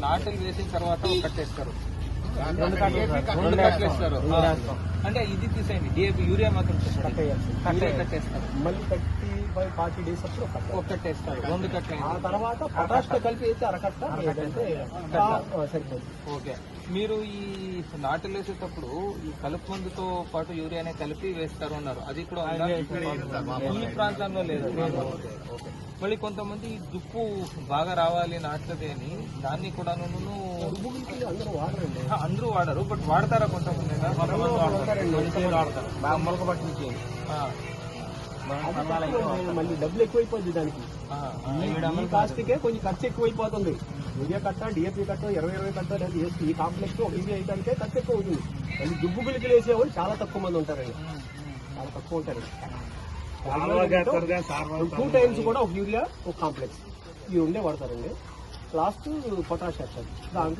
నాటులు వేసిన తర్వాత కట్టేస్తారు రెండు కట్టలు వేస్తాం. అంటే ఇది తీసేయండి. డిఏపి యూరియా మాత్రం. యూరియా కట్టేస్తారు మళ్ళీ ఫైవ్ ఫార్టీ డేస్ అప్పుడు ఒక కట్ట. ఒక కట్టేస్తారు రెండు కట్టలు ఆ తర్వాత పొటాష్తో కలిపి అయితే అరకట్ట సరిపోతుంది ఓకే. మీరు ఈ నాటులు వేసేటప్పుడు ఈ కలుపు మందుతో పాటు యూరియానే కలిపి వేస్తారు అన్నారు. అది కూడా ఉందా? ఈ ప్రాంతంలో లేదు. మళ్ళీ కొంతమంది దుప్పు బాగా రావాలి నాట్లది అని దాన్ని కూడా అందరూ వాడరు బట్ వాడతారా కొంతమంది? మొలక పట్టించి మళ్ళీ డబ్బులు ఎక్కువైపోద్ది దానికి ఈ కాస్ట్కే కొంచెం ఖర్చు ఎక్కువైపోతుంది యూరియా కట్ట డిఏపీ కట్ట ఇరవై ఇరవై కట్ట లేదా వేసి ఈ కాంప్లెక్స్ ఒక యూరియా అయితే ఖర్చు ఎక్కువ అవుతుంది మళ్ళీ దుబ్బు గులికి వేసేవాళ్ళు చాలా తక్కువ మంది ఉంటారండి చాలా తక్కువ ఉంటారు టూ టైమ్స్ కూడా ఒక యూరియా ఒక కాంప్లెక్స్ ఇవి ఉండే వాడతారండి. లాస్ట్ పొటాష్ వేస్తారు దాంట్లో